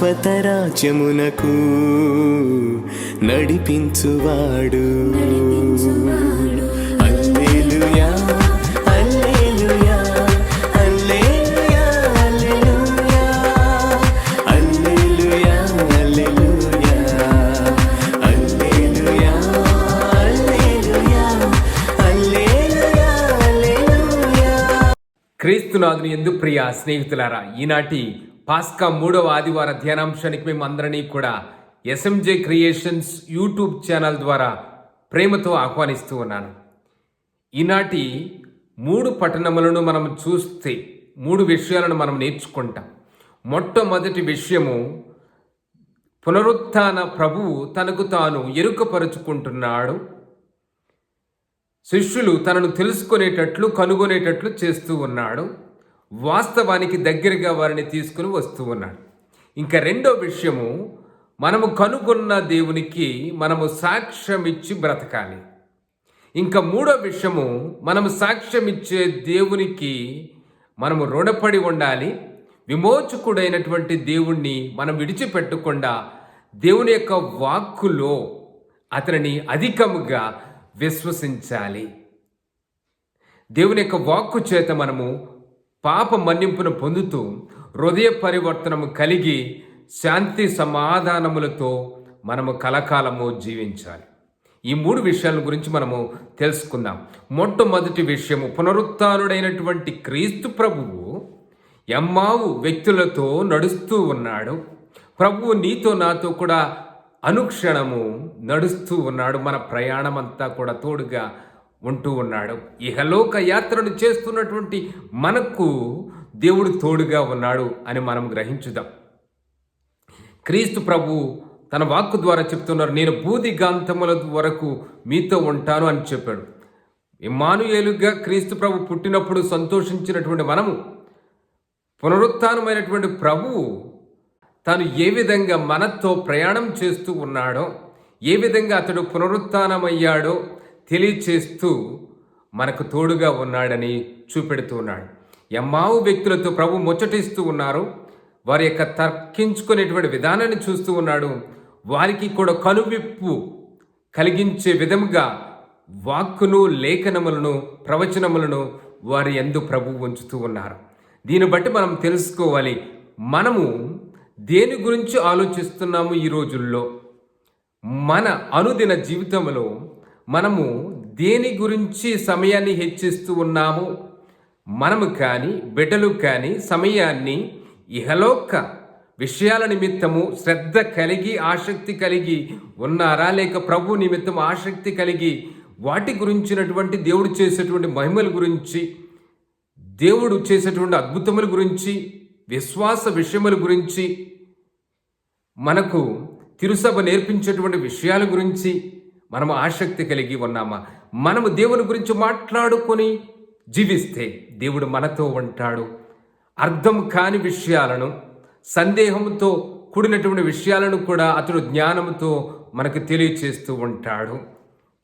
శాశ్వత రాజ్యమునకు నడిపించువాడు హల్లెలూయా, క్రీస్తునాథుని ఎందు ప్రియ స్నేహితులారా ఈనాటి పాస్కా మూడవ ఆదివార ధ్యానాంశానికి మేము అందరినీ కూడా ఎస్ఎంజే క్రియేషన్స్ యూట్యూబ్ ఛానల్ ద్వారా ప్రేమతో ఆహ్వానిస్తూ ఉన్నాను. ఈనాటి మూడు పట్టణములను మనం చూస్తే మూడు విషయాలను మనం నేర్చుకుంటాం. మొట్టమొదటి విషయము పునరుత్న ప్రభువు తనకు తాను ఎరుకపరుచుకుంటున్నాడు. శిష్యులు తనను తెలుసుకునేటట్లు కనుగొనేటట్లు చేస్తూ ఉన్నాడు. వాస్తవానికి దగ్గరగా వారిని తీసుకుని వస్తూ ఉన్నాడు. ఇంకా రెండో విషయము మనము కనుగొన్న దేవునికి మనము సాక్ష్యం ఇచ్చి బ్రతకాలి. ఇంకా మూడో విషయము మనము సాక్ష్యం ఇచ్చే దేవునికి మనము రుణపడి ఉండాలి. విమోచకుడైనటువంటి దేవుణ్ణి మనం విడిచిపెట్టకుండా దేవుని యొక్క వాక్కులో అతనిని అధికముగా విశ్వసించాలి. దేవుని యొక్క వాక్కు చేత మనము పాప మన్నింపును పొందుతూ హృదయ పరివర్తనము కలిగి శాంతి సమాధానములతో మనము కలకాలము జీవించాలి. ఈ మూడు విషయాల గురించి మనము తెలుసుకుందాం. మొట్టమొదటి విషయము పునరుత్డైనటువంటి క్రీస్తు ప్రభువు ఎమ్మావు వ్యక్తులతో నడుస్తూ ఉన్నాడు. ప్రభువు నీతో నాతో కూడా అనుక్షణము నడుస్తూ ఉన్నాడు. మన ప్రయాణం అంతా కూడా తోడుగా ఉంటూ ఉన్నాడు. ఇహలోక యాత్రను చేస్తున్నటువంటి మనకు దేవుడు తోడుగా ఉన్నాడు అని మనం గ్రహించుదాం. క్రీస్తు ప్రభు తన వాక్కు ద్వారా చెప్తున్నారు నేను బూదిగాంతముల వరకు మీతో ఉంటాను అని చెప్పాడు. ఇమానుయేలుగా క్రీస్తు ప్రభు పుట్టినప్పుడు సంతోషించినటువంటి మనము పునరుత్నమైనటువంటి ప్రభువు తాను ఏ విధంగా మనతో ప్రయాణం చేస్తూ ఉన్నాడో ఏ విధంగా అతడు పునరుత్నమయ్యాడో తెలియచేస్తూ మనకు తోడుగా ఉన్నాడని చూపెడుతూ ఉన్నాడు. ఎమ్మావు వ్యక్తులతో ప్రభు ముచ్చటిస్తూ ఉన్నారు. వారి యొక్క తర్కించుకునేటువంటి విధానాన్ని చూస్తూ ఉన్నాడు. వారికి కూడా కనువిప్పు కలిగించే విధముగా వాక్కును లేఖనములను ప్రవచనములను వారి ఎందు ప్రభు ఉంచుతూ ఉన్నారు. దీన్ని బట్టి మనం తెలుసుకోవాలి. మనము దేని గురించి ఆలోచిస్తున్నాము ఈ రోజుల్లో? మన అనుదిన జీవితంలో మనము దేని గురించి సమయాన్ని హెచ్చిస్తూ ఉన్నాము మనము కానీ బిడ్డలు కానీ సమయాన్ని ఇహలోక విషయాల నిమిత్తము శ్రద్ధ కలిగి ఆసక్తి కలిగి ఉన్నారా? లేక ప్రభు నిమిత్తం ఆసక్తి కలిగి వాటి గురించినటువంటి దేవుడు చేసేటువంటి మహిమల గురించి దేవుడు చేసేటువంటి అద్భుతముల గురించి విశ్వాస విషయముల గురించి మనకు తిరుసభ నేర్పించేటువంటి విషయాల గురించి మనము ఆసక్తి కలిగి ఉన్నామా? మనము దేవుని గురించి మాట్లాడుకొని జీవిస్తే దేవుడు మనతో ఉంటాడు. అర్థం కాని విషయాలను సందేహంతో కూడినటువంటి విషయాలను కూడా అతడు జ్ఞానంతో మనకు తెలియచేస్తూ ఉంటాడు.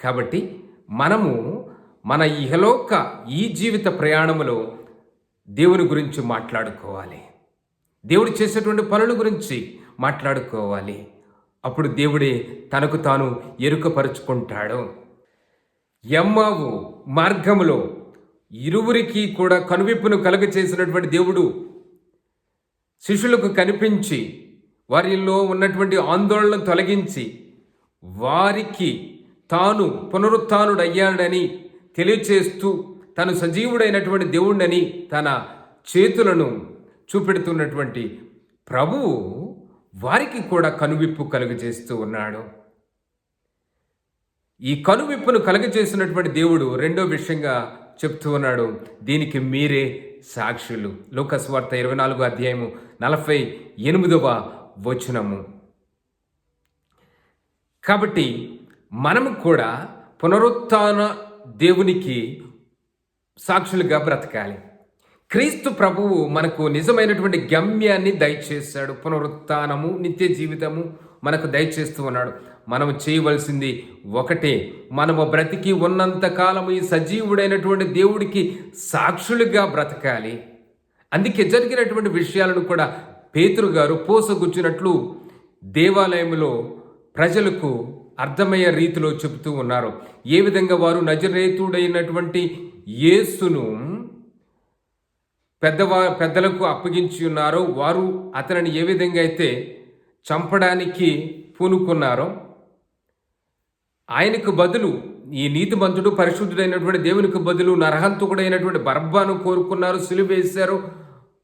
కాబట్టి మనము మన ఇహలోక ఈ జీవిత ప్రయాణములో దేవుని గురించి మాట్లాడుకోవాలి. దేవుడు చేసేటువంటి పనుల గురించి మాట్లాడుకోవాలి. అప్పుడు దేవుడే తనకు తాను ఎరుకపరుచుకుంటాడు. ఎమ్మావు మార్గములో ఇరువురికి కూడా కనువిప్పును కలుగ చేసినటువంటి దేవుడు శిష్యులకు కనిపించి వారిలో ఉన్నటువంటి ఆందోళన తొలగించి వారికి తాను పునరుత్డయ్యాడని తెలియచేస్తూ తను సజీవుడైనటువంటి దేవుడని తన చేతులను చూపెడుతున్నటువంటి ప్రభువు వారికి కూడా కనువిప్పు కలుగజేస్తూ ఉన్నాడు. ఈ కనువిప్పును కలుగజేసినటువంటి దేవుడు రెండో విషయంగా చెప్తూ ఉన్నాడు. దీనికి మీరే సాక్షులు. లోకస్వార్త ఇరవై నాలుగు అధ్యాయము నలభై ఎనిమిదవ వచనము. కాబట్టి మనము కూడా పునరుత్న దేవునికి సాక్షులుగా బ్రతకాలి. క్రీస్తు ప్రభువు మనకు నిజమైనటువంటి గమ్యాన్ని దయచేశాడు. పునరుత్నము నిత్య జీవితము మనకు దయచేస్తూ ఉన్నాడు. మనం చేయవలసింది ఒకటే. మనము బ్రతికి ఉన్నంత కాలము ఈ సజీవుడైనటువంటి దేవుడికి సాక్షులుగా బ్రతకాలి. అందుకే జరిగినటువంటి విషయాలను కూడా పేతురు గారు పోసగుచ్చినట్లు దేవాలయంలో ప్రజలకు అర్థమయ్యే రీతిలో చెబుతూ ఉన్నారు. ఏ విధంగా వారు నజరేతుడైనటువంటి యేసును పెద్దవా పెద్దలకు అప్పగించి ఉన్నారో. వారు అతనిని ఏ విధంగా అయితే చంపడానికి పూనుకున్నారో ఆయనకు బదులు ఈ నీతిమంతుడు పరిశుద్ధుడైనటువంటి దేవునికి బదులు నరహంతకుడైనటువంటి బర్బాను కోరుకున్నారు సిలువేశారు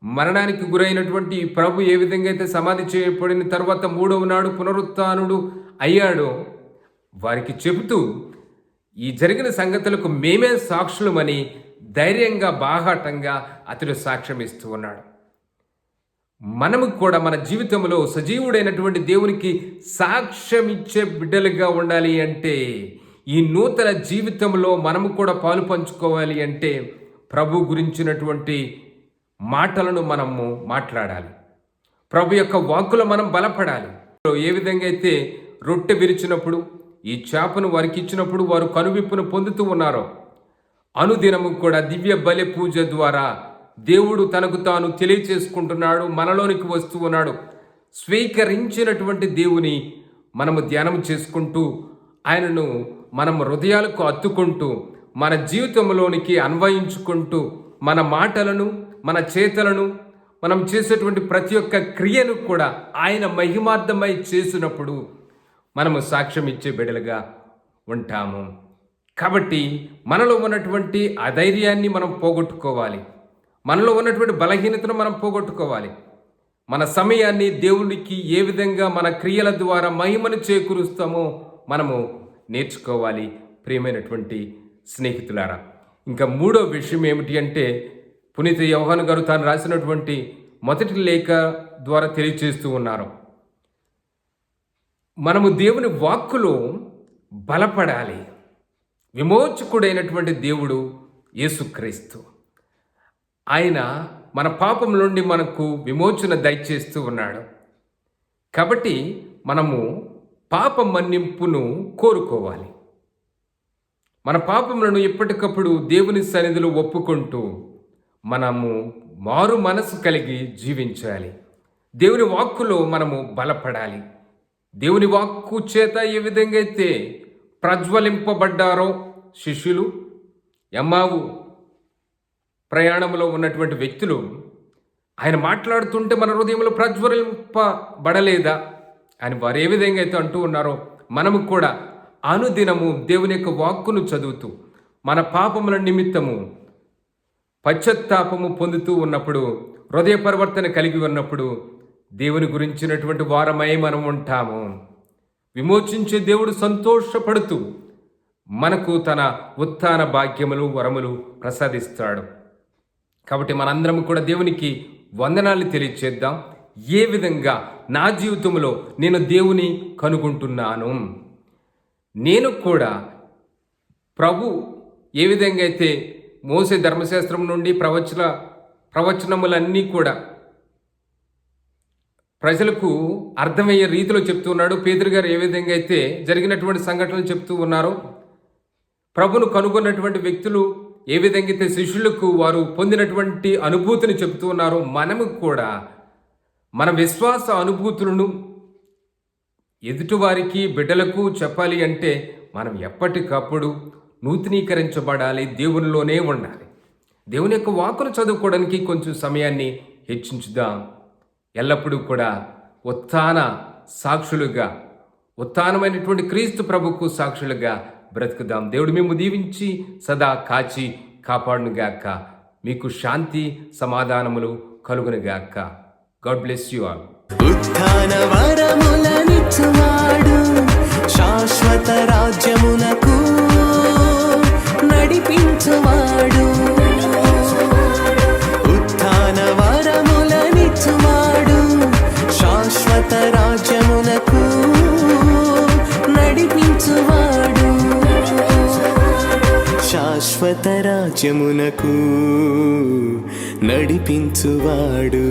మరణానికి గురైనటువంటి ఈ ప్రభు ఏ విధంగా అయితే సమాధి చేయబడిన తర్వాత మూడవ నాడు పునరుత్నుడు అయ్యాడో వారికి చెబుతూ ఈ జరిగిన సంగతులకు మేమే సాక్షులమని ధైర్యంగా బాహాటంగా అతడు సాక్ష్యం ఇస్తూ ఉన్నాడు. మనము కూడా మన జీవితంలో సజీవుడైనటువంటి దేవునికి సాక్ష్యం ఇచ్చే బిడ్డలుగా ఉండాలి అంటే ఈ నూతన జీవితంలో మనము కూడా పాలు పంచుకోవాలి అంటే ప్రభు గురించినటువంటి మాటలను మనము మాట్లాడాలి. ప్రభు యొక్క వాక్కులో మనం బలపడాలి. ఏ విధంగా అయితే రొట్టె విరిచినప్పుడు ఈ చేపను వారికి ఇచ్చినప్పుడు వారు కనువిప్పును పొందుతూ ఉన్నారో అనుదినము కూడా దివ్య బలి పూజ ద్వారా దేవుడు తనకు తాను తెలియచేసుకుంటున్నాడు మనలోనికి వస్తూ ఉన్నాడు. స్వీకరించినటువంటి దేవుని మనము ధ్యానం చేసుకుంటూ ఆయనను మనం హృదయాలకు అత్తుకుంటూ మన జీవితంలోనికి అన్వయించుకుంటూ మన మాటలను మన చేతలను మనం చేసేటువంటి ప్రతి ఒక్క క్రియను కూడా ఆయన మహిమార్థమై చేసినప్పుడు మనము సాక్ష్యం ఇచ్చే బిడలుగా ఉంటాము. కాబట్టి మనలో ఉన్నటువంటి అధైర్యాన్ని మనం పోగొట్టుకోవాలి. మనలో ఉన్నటువంటి బలహీనతను మనం పోగొట్టుకోవాలి. మన సమయాన్ని దేవునికి ఏ విధంగా మన క్రియల ద్వారా మహిమను చేకూరుస్తామో మనము నేర్చుకోవాలి. ప్రియమైనటువంటి స్నేహితులారా ఇంకా మూడో విషయం ఏమిటి అంటే పునీత యోహాను గారు తాను రాసినటువంటి మొదటి లేఖ ద్వారా తెలియచేస్తూ ఉన్నారు. మనము దేవుని వాక్కులో బలపడాలి. విమోచకుడైనటువంటి దేవుడు యేసుక్రీస్తు. ఆయన మన పాపం నుండి మనకు విమోచన దయచేస్తూ ఉన్నాడు. కాబట్టి మనము పాప మన్నింపును కోరుకోవాలి. మన పాపములను ఎప్పటికప్పుడు దేవుని సన్నిధిలో ఒప్పుకుంటూ మనము మారు మనసు కలిగి జీవించాలి. దేవుని వాక్కులో మనము బలపడాలి. దేవుని వాక్కు చేత ఏ విధంగా అయితే ప్రజ్వలింపబడ్డారో శిష్యులు ఎమ్మావు ప్రయాణంలో ఉన్నటువంటి వ్యక్తులు ఆయన మాట్లాడుతుంటే మన హృదయంలో ప్రజ్వలింపబడలేదా అని వారు ఏ విధంగా అయితే అంటూ ఉన్నారో మనము కూడా అనుదినము దేవుని యొక్క వాక్కును చదువుతూ మన పాపముల నిమిత్తము పశ్చత్తాపము పొందుతూ ఉన్నప్పుడు హృదయ పరివర్తన కలిగి ఉన్నప్పుడు దేవుని గురించినటువంటి వారమై మనం ఉంటాము. విమోచించే దేవుడు సంతోషపడుతూ మనకు తన ఉత్థాన భాగ్యములు వరములు ప్రసాదిస్తాడు. కాబట్టి మనందరం కూడా దేవునికి వందనాలు తెలియచేద్దాం. ఏ విధంగా నా జీవితంలో నేను దేవుని కనుగొంటున్నాను? నేను కూడా ప్రభు ఏ విధంగా అయితే మోసే ధర్మశాస్త్రం నుండి ప్రవచన ప్రవచనములన్నీ కూడా ప్రజలకు అర్థమయ్యే రీతిలో చెప్తూ ఉన్నాడు. పేదరు గారు ఏ విధంగా అయితే జరిగినటువంటి సంఘటనలు చెప్తూ ఉన్నారో ప్రభును కనుగొన్నటువంటి వ్యక్తులు ఏ విధంగా అయితే శిష్యులకు వారు పొందినటువంటి అనుభూతిని చెప్తూ ఉన్నారో మనము కూడా మన విశ్వాస అనుభూతులను ఎదుటివారికి బిడ్డలకు చెప్పాలి అంటే మనం ఎప్పటికప్పుడు నూతనీకరించబడాలి దేవునిలోనే ఉండాలి. దేవుని యొక్క వాకును చదువుకోవడానికి కొంచెం సమయాన్ని హెచ్చించుదాం. ఎల్లప్పుడూ కూడా ఉత్థాన సాక్షులుగా ఉత్థానమైనటువంటి క్రీస్తు ప్రభుకు సాక్షులుగా బ్రతుకుదాం. దేవుడు మేము దీవించి సదా కాచి కాపాడునుగాక. మీకు శాంతి సమాధానములు కలుగునుగాక. God bless you all. ఉత్థాన శాశ్వత రాజ్యము శాశ్వత రాజ్యమునకు నడిపించువాడు.